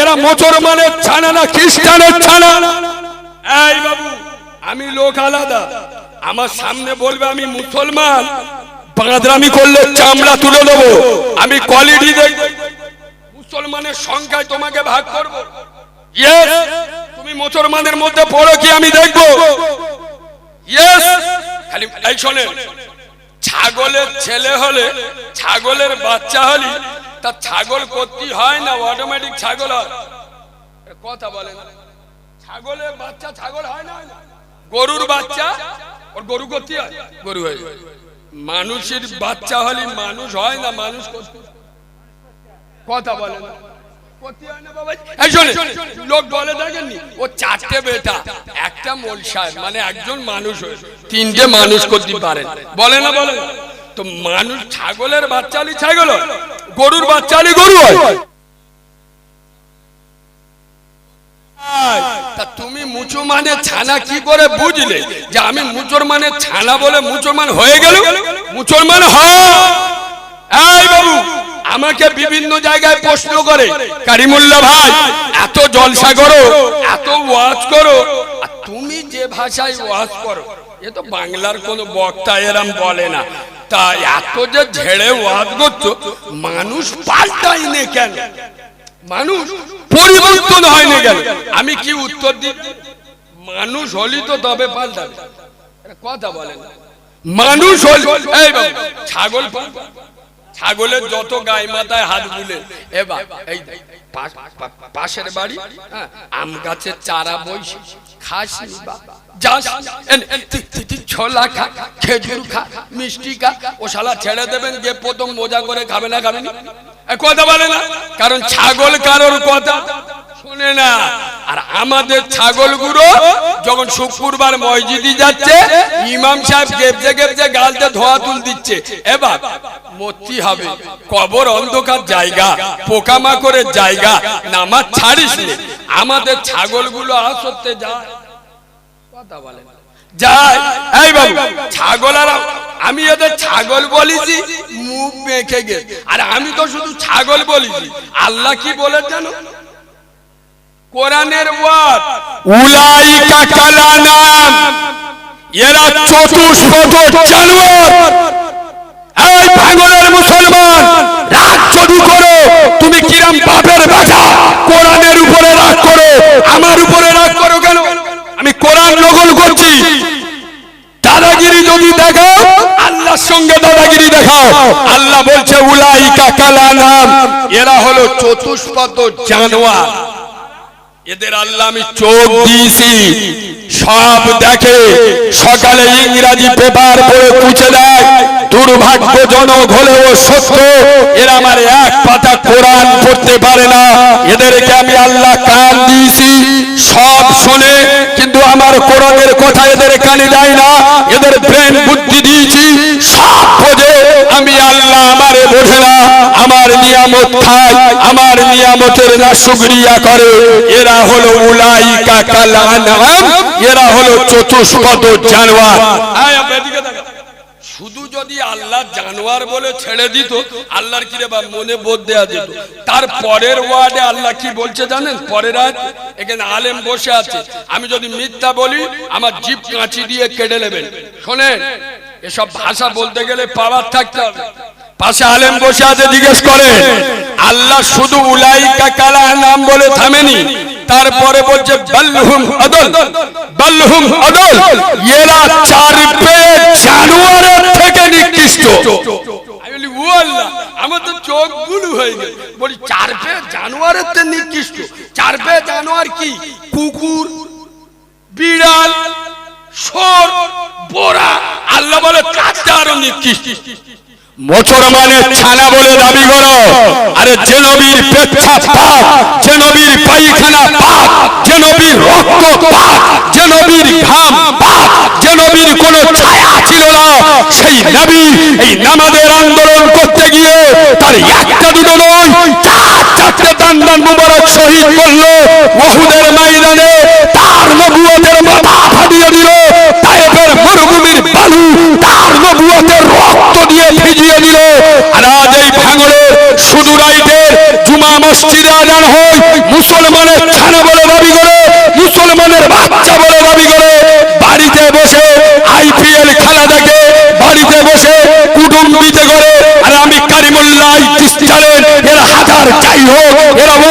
এরা মুসলমানের ছানা না খ্রিস্টানের ছানা? এই বাবু আমি লোক আলাদা। আমার সামনে বলবে আমি মুসলমান। বাঁদরামি করলে চামড়া তুলে দেবো। আমি কোয়ালিটি দেখ মুসলমানের সংখ্যায় তোমাকে ভাগ করব। ইয়েস তুমি মুসলমানের মধ্যে পড়ো কি আমি দেখব? ইয়েস খালি এই শোনেন। ছাগলের ছেলে হলে ছাগলের বাচ্চা হলে তা ছাগল করতে হয় না অটোমেটিক ছাগল হয়। কথা বলে না ছাগলের বাচ্চা ছাগল হয় না। গরুর বাচ্চা, ওর গরু করতে হয়। গরু হয়ে। মানুষের বাচ্চা হলে মানুষ হয় না, মানুষ কথা বলে না লোক বলে দেখেননি ও চারটে বেটা, একটা মোল সাহেব মানে একজন মানুষ তিনটে মানুষ করতে পারেন বলে না বলে? তো মানুষ ছাগলের বাচ্চালি ছাগল গরুর বাচ্চালি গরু হয়। তা তুমি মুসলমানের ছানা কি করে বুঝলে যে আমি মুসলমানের ছানা বলে মুসলমান হয়ে গেল? মুসলমান এই বাবু, আমাকে বিভিন্ন জায়গায় প্রশ্ন করে কারিমুল্লাহ ভাই, এত জলসা করো, এত ওয়াজ করো। তুমি যে ভাষায় ওয়াজ করো, এ তো বাংলার কোন বক্তা এরম বলে না। তা এত যে ঝেড়ে করছ মানুষ পাল্টাই নে কেন? মানুষ পরিবর্তন হয়নি গেল আমি কি উত্তর দিই? মানুষ হলি তো তবে পাল্টাবে। কথা বলেন। মানুষ হল এই ছাগল ছাগলের যত গায়ে মাথায় হাত বুলে এবার এই পাশের বাড়ি হ্যাঁ, আম গাছের চারা বইছে। খাসি বাবা। যে কারণ ছাগল কারোর কথা শুনে না। আর আমাদের ছাগলগুলো যখন শুক্রবার মসজিদে যাচ্ছে, ইমাম সাহেব গেপজে গেপজে গালতে ধোয়া তুল দিচ্ছে। এবার মতি হবে, কবর অন্ধকার জায়গা, পোকামাকড়ের জায়গা, নামাজ ছাড়িস। আমাদের ছাগলগুলো আসতে যায়। কথা বলে না। এই বাবু ছাগল আর আমি এদের ছাগল বলেছি মুখ মেখে গে। আর আমি তো শুধু ছাগল বলেছি। আল্লাহ কি বলে জানো? কোরআনের ওয়ার্ড উলাইকা কালানাম। এরা চতুষ্পদ জানোয়ার। এই ভাঙনের মুসলমান রাগ যদি করো তুমি কিরাম বাপের বাজা কোরআনের উপরে রাগ করো আমার উপরে রাগ করো। আমি কোরআন নকল করছি। দাদাগিরি যদি দেখাও, আল্লাহর সঙ্গে দাদাগিরি দেখাও। আল্লাহ বলছে, উলাইকা কালানাম এরা হলো চতুষ্পদ জানোয়ার। এদের আল্লাহ আমি চোখ দিয়েছি। সব দেখে সকালে ইংরাজি পেপার পড়ে পুছে দেয়। দুর্ভাগ্যজনক হলেও সত্য, এরা আমার এক পাতা কোরআন পড়তে পারে না। এদেরকে আমি আল্লাহ কান দিয়েছি। সব শোনে আমার কোরআনের কথা এদের কানে যায় না, এদের ব্রেন বুদ্ধি দিয়েছি। আমি আল্লাহ আমারে বোঝে না, আমার নিয়ামত খায়, আমার নিয়ামতের না শুকরিয়া করে। এরা হলো উলাইকা কালানাম এরা হলো চতুষ্পদ জানোয়ার। শুধু যদি আল্লাহ জানোয়ার বলে ছেড়ে দিত, আল্লাহর কি রে বা মনে বোধ দেয়া যেত। তার পরের ওয়ার্ডে আল্লাহ কি বলছে জানেন? পরের আয়াত, এখানে আলেম বসে আছে। আমি যদি মিথ্যা বলি, আমার জিপ কাঁচি দিয়ে কেটে নেবেন। শোনেন, এসব ভাষা বলতে গেলে পাওয়ার থাকতে হবে। পাশে আলেম বসে আছে, জিজ্ঞেস করে আল্লাহ শুধু উলাইকা কালা নাম বলে থামেনি, তারপরে বলছে, বাল্লুহুম আদল বাল্লুহুম আদল এরা চার পেয়ে জানুয়ারের থেকে নিকৃষ্ট আমি বলি ও আল্লাহ আমার তো চোখ গুলু হয়ে গেল। বলি চার পেয়ে জানুয়ারের থেকে নিকৃষ্ট। চার পেয়ে জানোয়ার কি? কুকুর বিড়াল সর বোরা। আল্লাহ বলে চারটা আরও নিকৃষ্ট। মুসলমানের ছানা বলে দাবি করো। আরে যে নবীর পেচ্ছা পাক যে নবীর পায়খানা পাক যে নবীর রক্ত পাক যে নবীর ঘাম পাক যে নবীর কোনো ছায়া নবী এই নামাজের আন্দোলন করতে গিয়ে তার একটা দুটো নয়, চার চারটে দান দান মুবারক শহীদ করল তার নবুয়তের মাথা ফাটিয়ে দিল তায়েফের মরুভূমির বালু তার নবুয়তের রক্ত দিয়ে ভিজিয়ে দিল আর আজ এই ভাঙড়ে শুধু রাইটের জুমা মসজিদে আজান হয়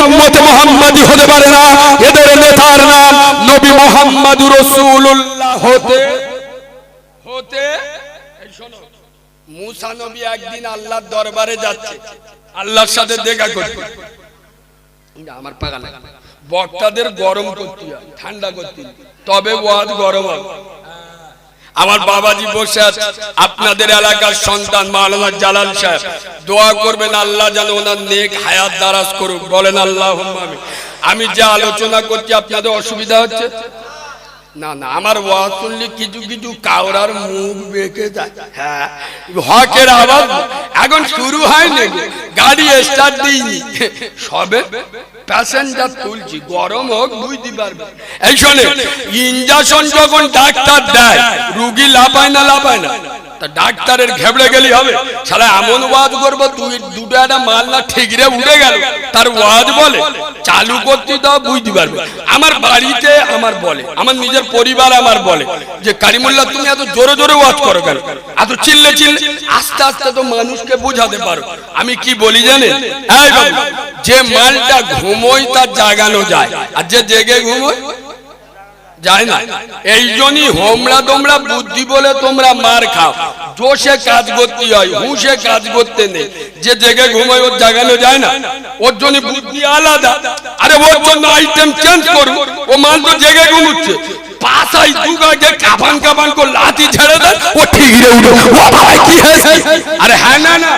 উম্মত মোহাম্মদী হতে পারে না এদের নেতার নাম হতে? হতে? মুসা নবী একদিন আল্লাহর দরবারে যাচ্ছে। আল্লাহর সাথে দেখা করতে। আমার পাগা বক্তাদের গরম করতে ঠান্ডা করতে তবে ওয়াজ গরম হবে। আমার বাবাজি বসে আপনাদের এলাকার সন্তান মাওলানা জালাল সাহেব, দোয়া করবেন আল্লাহ যেন ওনার নেক হায়াত দারাজ করুক। বলেন আল্লাহ আমি যে আলোচনা করছি, আপনাদের অসুবিধা হচ্ছে? না না, আমার ওয়াজ শুনলে কিছু কিছু কাউরার মুখ বেঁকে যায়। হ্যাঁ হকের আওয়াজ এখন শুরু হয়নি গাড়ি স্টার্ট দিইনি। সবে প্যাসেঞ্জার তুলছি, গরম হোক, বুঝতে পারবে। এই শোনে ইঞ্জেকশন যখন ডাক্তার দেয়, রুগী লাপায় না লাপায় না। ডাক্তারের ঘেবড়ে গেলি হবে। সারা এমন ওয়াজ করব তুই দুটো একটা মাল না ঠিকরে উঠে গেল। তার ওয়াজ বলে চালু করতে দাও বুঝতে পারবে। আমার বাড়িতে আমার বলে আমার নিজের পরিবার আমার বলে যে কারিমুল্লাহ তুমি এত জোরে জোরে ওয়াজ করো কেন? এত চিল্লে চিল্লে আস্তে আস্তে তো মানুষকে বোঝাতে পারো। আমি কি বলি বাবু, যে মালটা ঘুমোয় তার জাগানো যায়। আর যে জেগে ঘুমোয় যায় না। এই জন্যই হোমরা তোমরা বুদ্ধি বলে তোমরা মার খাও। জোশে কাজ করতে হয়, হুঁশে কাজ করতে নেই। যে জেগে ঘুমায়, ওর জাগানো যায় না। ওর জন্য বুদ্ধি আলাদা। আরে ওর জন্য আইটেম চেঞ্জ করুন। ও মাল তো জেগে ঘুমুচ্ছে। পাশাই দুগাকে কাবান কাবান করে লাঠি ছেড়ে দেন ও ঠিক উঠে আরে হ্যাঁ না না।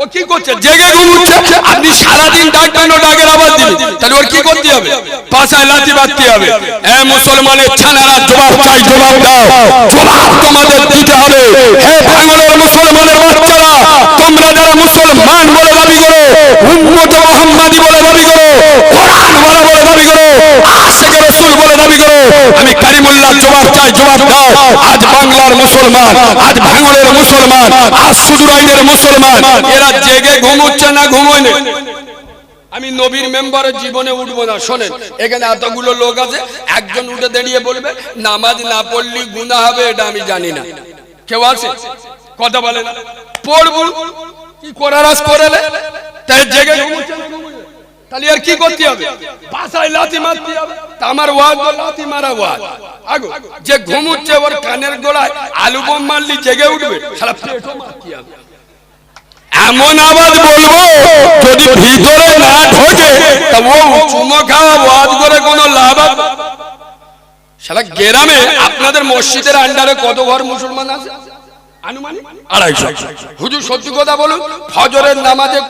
ও কি করছে? জেগে ঘুমুচ্ছে আপনি সারাদিন ডাক কেন ডাকের আওয়াজ দিবেন। তাহলে ওর কি করতে হবে? পাশায় লাঠি বাঁধতে হবে। এ মুসলমানের ছানারা জবাব চাই জবাব দাও। জবাব তোমাদের দিতে হবে। হে মুসলমানের বাচ্চারা তোমরা যারা মুসলমান বলে দাবি করো উম্মত মোহাম্মদী বলে দাবি করো কোরআন বলে বলে দাবি করো আশেখ রসুল বলে দাবি করো আমি কারিমুল্লাহ আজ বাংলার মুসলমান, আজ মুসলমান আজ মুসলমান। এরা জেগে না ঘুমোয় আমি নবীর মেম্বারের জীবনে উঠবো না, শোনেন, এখানে এতগুলো লোক আছে, একজন উঠে দাঁড়িয়ে বলবে, নামাজ না পড়লি গুণা হবে, এটা আমি জানি না। কেউ আছে? কথা বলে না। পড়ব? কি করার আজ করেলে তাই জেগে না? তাহলে আর কি করতে হবে? বাসায় লাথি মারতে হবে। আমার ওয়াজ লাথি মারা ওয়াজ আগো, যে ঘুমুচ্ছে ওর কানের গোড়ায় আলু বোম মারলি জেগে উঠবে সারা পেটও মারতে হবে। এমন আওয়াজ বলব, যদি ভিতরে না ঢোকে ওয়াজ করে কোনো লাভ? শালা গ্রামে আপনাদের মসজিদের আন্ডারে কত ঘর মুসলমান আছে? আনুমানিক? আড়াইশো। হুজুর সত্যি কথা বলুন, ফজরের নামাজে